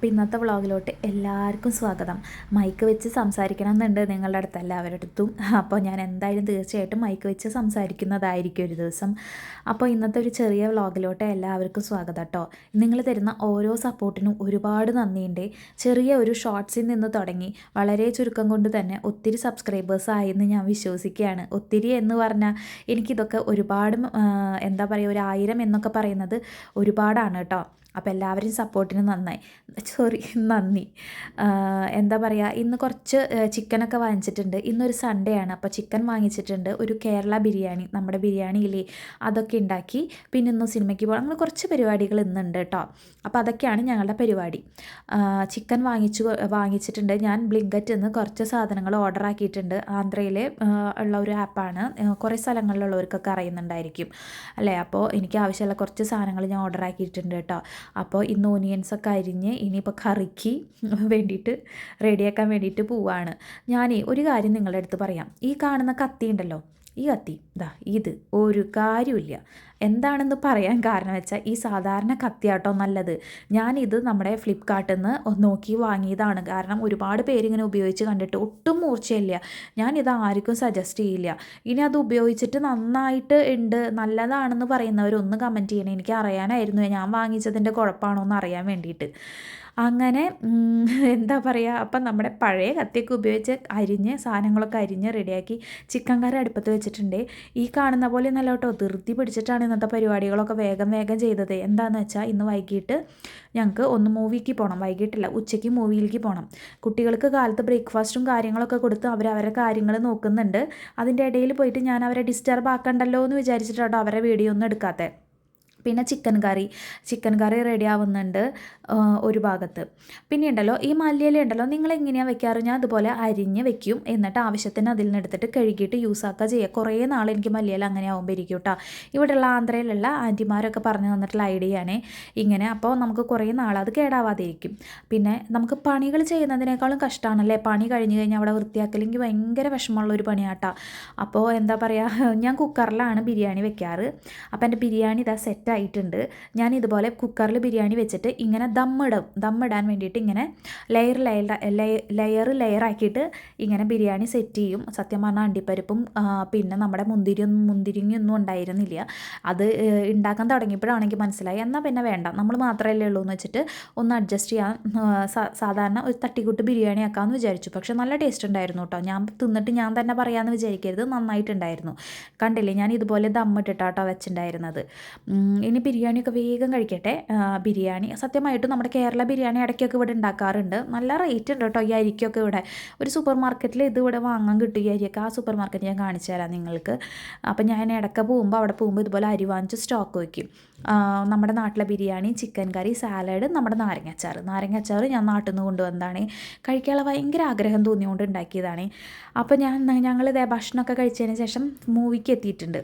അപ്പോൾ ഇന്നത്തെ വ്ളോഗിലോട്ട് എല്ലാവർക്കും സ്വാഗതം. മൈക്ക് വെച്ച് സംസാരിക്കണം എന്നുണ്ട് നിങ്ങളുടെ അടുത്ത് എല്ലാവരുടെ അടുത്തും അപ്പോൾ ഞാൻ എന്തായാലും തീർച്ചയായിട്ടും മൈക്ക് വെച്ച് സംസാരിക്കുന്നതായിരിക്കും ഒരു ദിവസം. അപ്പോൾ ഇന്നത്തെ ഒരു ചെറിയ വ്ളോഗിലോട്ട് എല്ലാവർക്കും സ്വാഗതം കേട്ടോ നിങ്ങൾ തരുന്ന ഓരോ സപ്പോർട്ടിനും ഒരുപാട് നന്ദിയുണ്ട്. ചെറിയ ഒരു ഷോർട്സിൽ നിന്ന് തുടങ്ങി വളരെ ചുരുക്കം കൊണ്ട് തന്നെ ഒത്തിരി സബ്സ്ക്രൈബേഴ്സ് ആയെന്ന് ഞാൻ വിശ്വസിക്കുകയാണ്. ഒത്തിരി എന്ന് പറഞ്ഞാൽ എനിക്കിതൊക്കെ ഒരുപാട് എന്താ പറയുക ഒരു ആയിരം എന്നൊക്കെ പറയുന്നത് ഒരുപാടാണ് കേട്ടോ അപ്പോൾ എല്ലാവരും സപ്പോർട്ടിന് നന്നായി. സോറി നന്ദി. എന്താ പറയുക ഇന്ന് കുറച്ച് ചിക്കനൊക്കെ വാങ്ങിച്ചിട്ടുണ്ട്. ഇന്നൊരു സൺഡേ ആണ്. അപ്പോൾ ചിക്കൻ വാങ്ങിച്ചിട്ടുണ്ട്. ഒരു കേരള ബിരിയാണി നമ്മുടെ ബിരിയാണിയില്ലേ അതൊക്കെ ഉണ്ടാക്കി പിന്നെ ഇന്ന് സിനിമയ്ക്ക് പോകണം അങ്ങനെ കുറച്ച് പരിപാടികൾ ഇന്നുണ്ട് കേട്ടോ അപ്പോൾ അതൊക്കെയാണ് ഞങ്ങളുടെ പരിപാടി. ചിക്കൻ വാങ്ങിച്ചു വാങ്ങിച്ചിട്ടുണ്ട്. ഞാൻ ബ്ലിങ്കറ്റ് നിന്ന് കുറച്ച് സാധനങ്ങൾ ഓർഡർ ആക്കിയിട്ടുണ്ട്. ആന്ധ്രയിലെ ഉള്ള ഒരു ആപ്പാണ്. കുറേ സ്ഥലങ്ങളിലുള്ളവർക്കൊക്കെ അറിയുന്നുണ്ടായിരിക്കും. അല്ലേ? അപ്പോൾ എനിക്ക് ആവശ്യമുള്ള കുറച്ച് സാധനങ്ങൾ ഞാൻ ഓർഡർ ആക്കിയിട്ടുണ്ട് കേട്ടോ അപ്പോൾ ഇന്ന് ഓനിയൻസ് ഒക്കെ അരിഞ്ഞ് ഇനിയിപ്പോൾ കറിക്ക് വേണ്ടിയിട്ട് റെഡിയാക്കാൻ വേണ്ടിയിട്ട് പോവാണ്. ഞാനേ ഒരു കാര്യം നിങ്ങളുടെ അടുത്ത് പറയാം. ഈ കാണുന്ന കത്തി ഉണ്ടല്ലോ ഈ കത്തി ഇതാ ഇത് ഒരു കാര്യമില്ല എന്താണെന്ന് പറയാൻ കാരണം വെച്ചാൽ ഈ സാധാരണ കത്തിയാട്ടോ നല്ലത്. ഞാനിത് നമ്മുടെ ഫ്ലിപ്കാർട്ടിൽ നിന്ന് നോക്കി വാങ്ങിയതാണ്. കാരണം ഒരുപാട് പേരിങ്ങനെ ഉപയോഗിച്ച് കണ്ടിട്ട് ഒട്ടും മൂർച്ചയില്ല. ഞാനിത് ആർക്കും സജസ്റ്റ് ചെയ്യില്ല. ഇനി അത് ഉപയോഗിച്ചിട്ട് നന്നായിട്ട് ഉണ്ട് നല്ലതാണെന്ന് പറയുന്നവരൊന്ന് കമന്റ് ചെയ്യണേ. എനിക്ക് അറിയാനായിരുന്നു. ഞാൻ വാങ്ങിച്ചതിന്റെ കുഴപ്പമാണോ എന്ന് അറിയാൻ വേണ്ടിയിട്ട്. അങ്ങനെ എന്താ പറയുക അപ്പം നമ്മുടെ പഴയ കത്തിയൊക്കെ ഉപയോഗിച്ച് അരിഞ്ഞ് സാധനങ്ങളൊക്കെ അരിഞ്ഞ് റെഡിയാക്കി ചിക്കൻ കറി അടുപ്പത്ത് വെച്ചിട്ടുണ്ട്. ഈ കാണുന്ന പോലെ നല്ല കേട്ടോ ധൃതി പിടിച്ചിട്ടാണ് ഇന്നത്തെ പരിപാടികളൊക്കെ വേഗം വേഗം ചെയ്തത്. എന്താണെന്ന് വെച്ചാൽ ഇന്ന് വൈകിട്ട് ഞങ്ങൾക്ക് ഒന്ന് മൂവിക്ക് പോകണം വൈകിട്ടില്ല ഉച്ചയ്ക്ക് മൂവിയിലേക്ക് പോകണം കുട്ടികൾക്ക് കാലത്ത് ബ്രേക്ക്ഫാസ്റ്റും കാര്യങ്ങളൊക്കെ കൊടുത്ത് അവർ അവരെ കാര്യങ്ങൾ നോക്കുന്നുണ്ട്. അതിന്റെ ഇടയിൽ പോയിട്ട് ഞാൻ അവരെ ഡിസ്റ്റർബ് ആക്കണ്ടല്ലോ എന്ന് വിചാരിച്ചിട്ടാട്ടോ അവരെ വീഡിയോ ഒന്നും എടുക്കാത്തത് പിന്നെ chicken curry. Chicken curry ready ആവുന്നുണ്ട് ഒരു ഭാഗത്ത്. പിന്നെ ഉണ്ടല്ലോ ഈ മല്ലിയില ഉണ്ടല്ലോ നിങ്ങൾ എങ്ങനെയാണ് വെക്കാറ്? ഞാൻ അതുപോലെ അരിഞ്ഞ് വെക്കും എന്നിട്ട് ആവശ്യത്തിന് അതിൽ നിന്ന് എടുത്തിട്ട് കഴുകിയിട്ട് യൂസ് ആക്കുക ചെയ്യുക കുറേ നാൾ എനിക്ക് മല്ലിയില അങ്ങനെ ആകുമ്പോൾ ഇരിക്കും കേട്ടോ ഇവിടെയുള്ള ആന്ധ്രയിലുള്ള ആന്റിമാരൊക്കെ പറഞ്ഞു തന്നിട്ടുള്ള ഐഡിയ ആണ് ഇങ്ങനെ. അപ്പോൾ നമുക്ക് കുറേ നാൾ അത് കേടാവാതിരിക്കും. പിന്നെ നമുക്ക് പണികൾ ചെയ്യുന്നതിനേക്കാളും കഷ്ടമാണല്ലേ പണി കഴിഞ്ഞ് കഴിഞ്ഞാൽ അവിടെ വൃത്തിയാക്കലെങ്കിൽ ഭയങ്കര വിഷമമുള്ള ഒരു പണിയാട്ടോ അപ്പോൾ എന്താ പറയുക ഞാൻ കുക്കറിലാണ് ബിരിയാണി വെക്കാറ്. അപ്പോൾ എന്റെ ബിരിയാണി ഇതാ സെറ്റ് ആയിട്ടുണ്ട് ഞാൻ ഇതുപോലെ കുക്കറിൽ ബിരിയാണി വെച്ചിട്ട് ഇങ്ങനെ ദമ്മിടും. ദമ്മിടാൻ വേണ്ടിയിട്ട് ഇങ്ങനെ ലെയർ ലെയർ ലെയർ ലെയർ ആക്കിയിട്ട് ഇങ്ങനെ ബിരിയാണി സെറ്റ് ചെയ്യും. സത്യം പറഞ്ഞാൽ അണ്ടിപ്പരിപ്പും പിന്നെ നമ്മുടെ മുന്തിരിയൊന്നും മുന്തിരിങ്ങിയൊന്നും ഉണ്ടായിരുന്നില്ല. അത് ഉണ്ടാക്കാൻ തുടങ്ങിയപ്പോഴാണെങ്കിൽ മനസ്സിലായി. എന്നാൽ പിന്നെ വേണ്ട. നമ്മൾ മാത്രമല്ലേ ഉള്ളൂ എന്ന് വെച്ചിട്ട് ഒന്ന് അഡ്ജസ്റ്റ് ചെയ്യാൻ സാധാരണ ഒരു തട്ടിക്കൂട്ട് ബിരിയാണി ആക്കാമെന്ന് വിചാരിച്ചു. പക്ഷേ നല്ല ടേസ്റ്റ് ഉണ്ടായിരുന്നു കേട്ടോ ഞാൻ തിന്നിട്ട് ഞാൻ തന്നെ പറയാമെന്ന് വിചാരിക്കരുത്. നന്നായിട്ടുണ്ടായിരുന്നു. കണ്ടില്ലേ? ഞാൻ ഇതുപോലെ ദമ്മിട്ടിട്ടാട്ടോ വെച്ചിട്ടുണ്ടായിരുന്നത് ഇനി ബിരിയാണിയൊക്കെ വേഗം കഴിക്കട്ടെ. ബിരിയാണി സത്യമായിട്ടും നമ്മുടെ കേരള ബിരിയാണി ഇടയ്ക്കൊക്കെ ഇവിടെ ഉണ്ടാക്കാറുണ്ട്. നല്ല റേറ്റ് ഉണ്ട് കേട്ടോ ഈ അരിക്കൊക്കെ ഇവിടെ. ഒരു സൂപ്പർ മാർക്കറ്റിൽ ഇത് ഇവിടെ വാങ്ങാൻ കിട്ടും ഈ അരിയൊക്കെ. ആ സൂപ്പർ മാർക്കറ്റ് ഞാൻ കാണിച്ചു തരാം നിങ്ങൾക്ക്. അപ്പം ഞാൻ ഇടയ്ക്ക് പോകുമ്പോൾ അവിടെ പോകുമ്പോൾ ഇതുപോലെ അരി വാങ്ങിച്ച് സ്റ്റോക്ക് വയ്ക്കും നമ്മുടെ നാട്ടിലെ ബിരിയാണി ചിക്കൻ കറി സാലഡ് നമ്മുടെ നാരങ്ങാച്ചാർ നാരങ്ങാച്ചാർ ഞാൻ നാട്ടിൽ നിന്ന് കൊണ്ടുവന്നതാണ്. കഴിക്കാനുള്ള ഭയങ്കര ആഗ്രഹം തോന്നിയുകൊണ്ട് ഉണ്ടാക്കിയതാണ്. അപ്പോൾ ഞാൻ ഞങ്ങളിതേ ഭക്ഷണമൊക്കെ കഴിച്ചതിന് ശേഷം മൂവിക്ക് എത്തിയിട്ടുണ്ട്.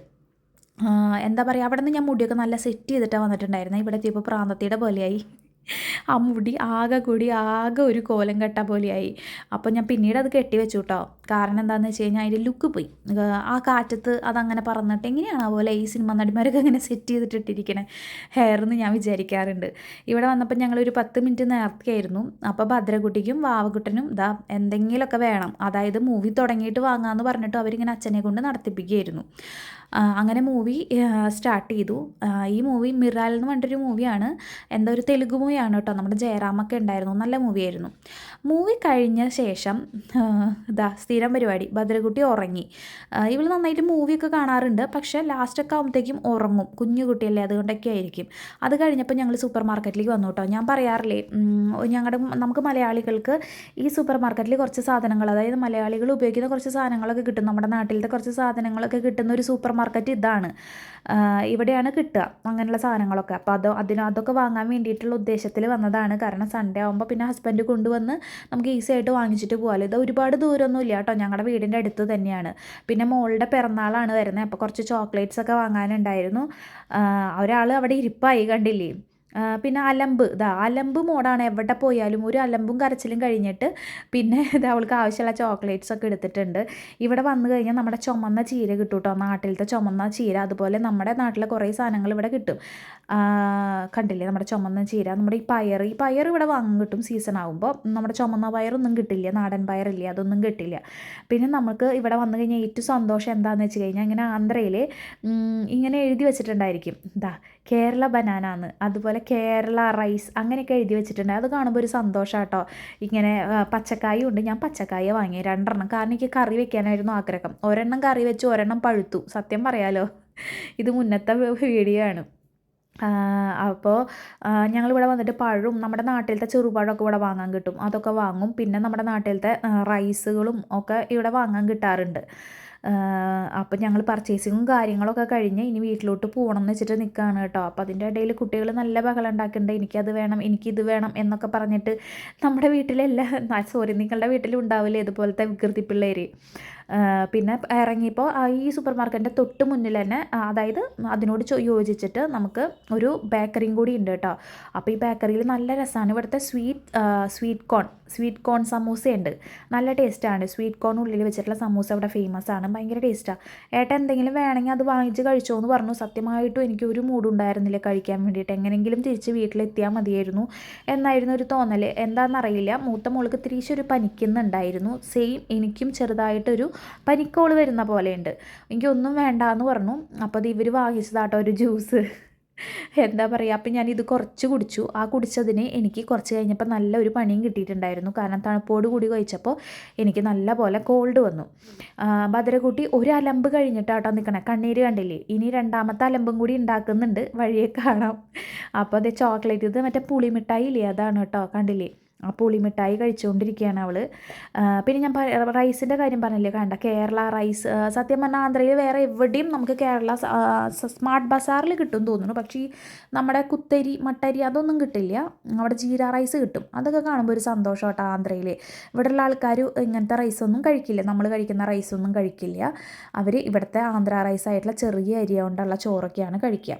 എന്താ പറയുക അവിടെ നിന്ന് ഞാൻ മുടിയൊക്കെ നല്ല സെറ്റ് ചെയ്തിട്ടാണ് വന്നിട്ടുണ്ടായിരുന്നത് ഇവിടെ എത്തിയപ്പോൾ പ്രാന്തത്തിയുടെ പോലെയായി. ആ മുടി ആകെ കൂടി ആകെ ഒരു കോലം കെട്ട പോലെയായി. അപ്പോൾ ഞാൻ പിന്നീട് അത് കെട്ടി വെച്ചു കേട്ടോ കാരണം എന്താണെന്ന് വെച്ച് കഴിഞ്ഞാൽ അതിന്റെ ലുക്ക് പോയി. ആ, കാറ്റത്ത് അതങ്ങനെ പറന്നിട്ട് എങ്ങനെയാണ് അതുപോലെ ഈ സിനിമ നടിമാരൊക്കെ അങ്ങനെ സെറ്റ് ചെയ്തിട്ടിട്ടിരിക്കണേ? ഹെയർ എന്ന് ഞാൻ വിചാരിക്കാറുണ്ട്. ഇവിടെ വന്നപ്പോൾ ഞങ്ങളൊരു പത്ത് മിനിറ്റ് നേർത്തിയായിരുന്നു. അപ്പോൾ ഭദ്രകുട്ടിക്കും വാവകുട്ടനും ഇതാ എന്തെങ്കിലുമൊക്കെ വേണം. അതായത് മൂവി തുടങ്ങിയിട്ട് വാങ്ങാമെന്ന് പറഞ്ഞിട്ട് അവരിങ്ങനെ അച്ഛനെ കൊണ്ട് നടത്തിപ്പിക്കുകയായിരുന്നു. അങ്ങനെ മൂവി സ്റ്റാർട്ട് ചെയ്തു. ഈ മൂവി മിറാൽ എന്ന് പറഞ്ഞിട്ടൊരു മൂവിയാണ് എന്താ ഒരു തെലുങ്ക് മൂവിയാണ് കേട്ടോ. നമ്മുടെ ജയറാമൊക്കെ ഉണ്ടായിരുന്നു. നല്ല മൂവിയായിരുന്നു മൂവി കഴിഞ്ഞ ശേഷം ഇതാ സ്ഥിരം പരിപാടി. ഭദ്രകുട്ടി ഉറങ്ങി. ഇവൾ നന്നായിട്ട് മൂവിയൊക്കെ കാണാറുണ്ട്. പക്ഷേ ലാസ്റ്റൊക്കെ ആകുമ്പോഴത്തേക്കും ഉറങ്ങും. കുഞ്ഞു കുട്ടിയല്ലേ അതുകൊണ്ടൊക്കെ ആയിരിക്കും. അത് കഴിഞ്ഞപ്പോൾ ഞങ്ങൾ സൂപ്പർ മാർക്കറ്റിലേക്ക് വന്നു കേട്ടോ. ഞാൻ പറയാറില്ലേ ഞങ്ങളുടെ നമുക്ക് മലയാളികൾക്ക് ഈ സൂപ്പർ മാർക്കറ്റിൽ കുറച്ച് സാധനങ്ങൾ അതായത് മലയാളികൾ ഉപയോഗിക്കുന്ന കുറച്ച് സാധനങ്ങളൊക്കെ കിട്ടും. നമ്മുടെ നാട്ടിലത്തെ കുറച്ച് സാധനങ്ങളൊക്കെ കിട്ടുന്ന ഒരു സൂപ്പർ മാർക്കറ്റ് ഇതാണ് ഇവിടെയാണ് കിട്ടുക അങ്ങനെയുള്ള സാധനങ്ങളൊക്കെ. അപ്പോൾ അത് അതിന് അതൊക്കെ വാങ്ങാൻ വേണ്ടിയിട്ടുള്ള ഉദ്ദേശത്തിൽ വന്നതാണ്. കാരണം സൺഡേ ആകുമ്പോൾ പിന്നെ ഹസ്ബൻഡ് കൊണ്ടുവന്ന് നമുക്ക് ഈസി ആയിട്ട് വാങ്ങിച്ചിട്ട് പോകാമല്ലോ ഇത് ഒരുപാട് ദൂരമൊന്നും ഇല്ല കേട്ടോ. ഞങ്ങളുടെ വീടിന്റെ അടുത്ത് തന്നെയാണ്. പിന്നെ മോളുടെ പിറന്നാളാണ് വരുന്നത് അപ്പോൾ കുറച്ച് ചോക്ലേറ്റ്സ് ഒക്കെ വാങ്ങാനുണ്ടായിരുന്നു. ഒരാൾ അവിടെ ഇരിപ്പായി കണ്ടില്ലേ? പിന്നെ അലമ്പ്. ഇതാ അലമ്പ് മോഡാണ് എവിടെ പോയാലും. ഒരു അലമ്പും കരച്ചിലും കഴിഞ്ഞിട്ട് പിന്നെ ഇത് അവൾക്ക് ആവശ്യമുള്ള ചോക്ലേറ്റ്സ് ഒക്കെ എടുത്തിട്ടുണ്ട്. ഇവിടെ വന്നു കഴിഞ്ഞാൽ നമ്മുടെ ചുമന്ന ചീര കിട്ടും കേട്ടോ നാട്ടിലത്തെ ചുമന്ന ചീര. അതുപോലെ നമ്മുടെ നാട്ടിലെ കുറേ സാധനങ്ങൾ ഇവിടെ കിട്ടും. കണ്ടില്ലേ? നമ്മുടെ ചുമന്ന ചീര. നമ്മുടെ ഈ പയർ. ഈ പയർ ഇവിടെ വാങ്ങും കിട്ടും സീസൺ ആകുമ്പോൾ നമ്മുടെ ചുമന്ന പയറൊന്നും കിട്ടില്ല. നാടൻ പയറില്ല? അതൊന്നും കിട്ടില്ല. പിന്നെ നമുക്ക് ഇവിടെ വന്നു കഴിഞ്ഞാൽ ഏറ്റവും സന്തോഷം എന്താണെന്ന് വെച്ച് കഴിഞ്ഞാൽ ഇങ്ങനെ ആന്ധ്രയിൽ ഇങ്ങനെ എഴുതി വെച്ചിട്ടുണ്ടായിരിക്കും. ഇതാ കേരള ബനാന എന്ന് അതുപോലെ കേരള റൈസ് അങ്ങനെയൊക്കെ എഴുതി വെച്ചിട്ടുണ്ട്. അത് കാണുമ്പോൾ ഒരു സന്തോഷം കേട്ടോ ഇങ്ങനെ പച്ചക്കായ പച്ചക്കായും ഉണ്ട്. ഞാൻ പച്ചക്കായ വാങ്ങി. രണ്ടെണ്ണം. കാരണം എനിക്ക് കറി വെക്കാനായിരുന്നു ആഗ്രഹം. ഒരെണ്ണം കറി വെച്ച് ഒരെണ്ണം പഴുത്തു. സത്യം പറയാലോ. ഇത് മുന്നത്തെ വീഡിയോ ആണ്. അപ്പോൾ ഞങ്ങളിവിടെ വന്നിട്ട് പഴവും നമ്മുടെ നാട്ടിലത്തെ ചെറുപഴമൊക്കെ ഇവിടെ വാങ്ങാൻ കിട്ടും. അതൊക്കെ വാങ്ങും. പിന്നെ നമ്മുടെ നാട്ടിലത്തെ റൈസുകളും ഒക്കെ ഇവിടെ വാങ്ങാൻ കിട്ടാറുണ്ട്. അപ്പം ഞങ്ങൾ പർച്ചേസിങ്ങും കാര്യങ്ങളൊക്കെ കഴിഞ്ഞ് ഇനി വീട്ടിലോട്ട് പോകണം എന്ന് വെച്ചിട്ട് നിൽക്കുകയാണ് കേട്ടോ. അപ്പോൾ അതിന്റെ ഇടയിൽ കുട്ടികൾ നല്ല ബഹളം ഉണ്ടാക്കുന്നുണ്ട് എനിക്കത് വേണം എനിക്കിത് വേണം എന്നൊക്കെ പറഞ്ഞിട്ട് നമ്മുടെ വീട്ടിലെല്ലാം സോറി നിങ്ങളുടെ വീട്ടിലും ഉണ്ടാവില്ലേ ഇതുപോലത്തെ വികൃതി പിള്ളേർ പിന്നെ ഇറങ്ങിയപ്പോൾ ഈ സൂപ്പർ മാർക്കറ്റിന്റെ തൊട്ട് മുന്നിൽ തന്നെ അതായത് അതിനോട് യോജിച്ചിട്ട് നമുക്ക് ഒരു ബേക്കറിയും കൂടി ഉണ്ട് കേട്ടോ. അപ്പോൾ ഈ ബേക്കറിയിൽ നല്ല രസമാണ് ഇവിടുത്തെ sweet sweet corn sweet corn സമൂസയുണ്ട് നല്ല ടേസ്റ്റാണ് സ്വീറ്റ് കോൺ ഉള്ളിൽ വെച്ചിട്ടുള്ള സമൂസ അവിടെ ഫേമസ് ആണ്. ഭയങ്കര ടേസ്റ്റാണ് ഏട്ടൻ എന്തെങ്കിലും വേണമെങ്കിൽ അത് വാങ്ങിച്ച് കഴിച്ചോ എന്ന് പറഞ്ഞു. സത്യമായിട്ടും എനിക്ക് ഒരു മൂഡുണ്ടായിരുന്നില്ല കഴിക്കാൻ വേണ്ടിയിട്ട്. എങ്ങനെയെങ്കിലും തിരിച്ച് വീട്ടിലെത്തിയാൽ മതിയായിരുന്നു എന്നായിരുന്നു ഒരു തോന്നൽ എന്താണെന്നറിയില്ല. മൂത്ത മോൾക്ക് തിരിച്ചൊരു പനിക്കുന്നുണ്ടായിരുന്നു. സെയിം എനിക്കും ചെറുതായിട്ടൊരു പനിക്കോൾ വരുന്ന പോലെയുണ്ട്. എനിക്കൊന്നും വേണ്ട എന്ന് പറഞ്ഞു. അപ്പോൾ അത് ഇവർ വാങ്ങിച്ചതാട്ടോ ഒരു ജ്യൂസ്. എന്താ പറയുക അപ്പം ഞാനിത് കുറച്ച് കുടിച്ചു. ആ കുടിച്ചതിന് എനിക്ക് കുറച്ച് കഴിഞ്ഞപ്പോൾ നല്ല ഒരു പണിയും കിട്ടിയിട്ടുണ്ടായിരുന്നു. കാരണം തണുപ്പോട് കൂടി കഴിച്ചപ്പോൾ എനിക്ക് നല്ല പോലെ കോൾഡ് വന്നു. ഭദ്രകൂട്ടി ഒരു അലമ്പ് കഴിഞ്ഞിട്ടാട്ടോ നിൽക്കണേ കണ്ണീര് കണ്ടില്ലേ? ഇനി രണ്ടാമത്തെ അലമ്പും കൂടി ഉണ്ടാക്കുന്നുണ്ട് വഴിയെ കാണാം. അപ്പോൾ അത് ചോക്ലേറ്റ് ഇത് മറ്റേ പുളിമിഠായി ഇല്ലേ? അതാണ് കേട്ടോ കണ്ടില്ലേ? ആ പുളിമിഠായി കഴിച്ചുകൊണ്ടിരിക്കുകയാണ് അവൾ പിന്നെ ഞാൻ റൈസിന്റെ കാര്യം പറഞ്ഞില്ലേ കണ്ട? കേരള റൈസ് സത്യം പറഞ്ഞാൽ ആന്ധ്രയിൽ വേറെ എവിടെയും നമുക്ക് കേരള സ്മാർട്ട് ബസാറിൽ കിട്ടും തോന്നുന്നു. പക്ഷേ ഈ നമ്മുടെ കുത്തരി മട്ടരി അതൊന്നും കിട്ടില്ല. അവിടെ ജീര റൈസ് കിട്ടും. അതൊക്കെ കാണുമ്പോൾ ഒരു സന്തോഷം കേട്ടോ ആന്ധ്രയിൽ ഇവിടെയുള്ള ആൾക്കാർ ഇങ്ങനത്തെ റൈസൊന്നും കഴിക്കില്ല. നമ്മൾ കഴിക്കുന്ന റൈസൊന്നും കഴിക്കില്ല. അവർ ഇവിടുത്തെ ആന്ധ്ര റൈസായിട്ടുള്ള ചെറിയ അരി കൊണ്ടുള്ള ചോറൊക്കെയാണ് കഴിക്കുക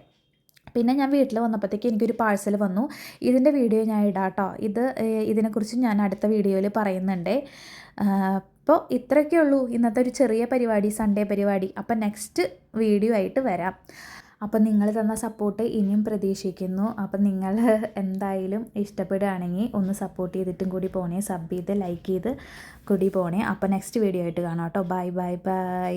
പിന്നെ ഞാൻ വീട്ടിൽ വന്നപ്പോഴത്തേക്ക് എനിക്കൊരു പാഴ്സൽ വന്നു. ഇതിന്റെ വീഡിയോ ഞാൻ ഇടാം കേട്ടോ ഇത് ഇതിനെക്കുറിച്ച് ഞാൻ അടുത്ത വീഡിയോയിൽ പറയുന്നുണ്ട്. അപ്പോൾ ഇത്രയൊക്കെ ഉള്ളൂ. ഇന്നത്തെ ഒരു ചെറിയ പരിപാടി സൺഡേ പരിപാടി. അപ്പം നെക്സ്റ്റ് വീഡിയോ ആയിട്ട് വരാം. അപ്പം നിങ്ങൾ തന്ന സപ്പോർട്ട് ഇനിയും പ്രതീക്ഷിക്കുന്നു. അപ്പം നിങ്ങൾ എന്തായാലും ഇഷ്ടപ്പെടുകയാണെങ്കിൽ ഒന്ന് സപ്പോർട്ട് ചെയ്തിട്ടും കൂടി പോണേ. സബ് ചെയ്ത് ലൈക്ക് ചെയ്ത് കൂടി പോണേ. അപ്പം നെക്സ്റ്റ് വീഡിയോ ആയിട്ട് കാണാം കേട്ടോ. Bye bye bye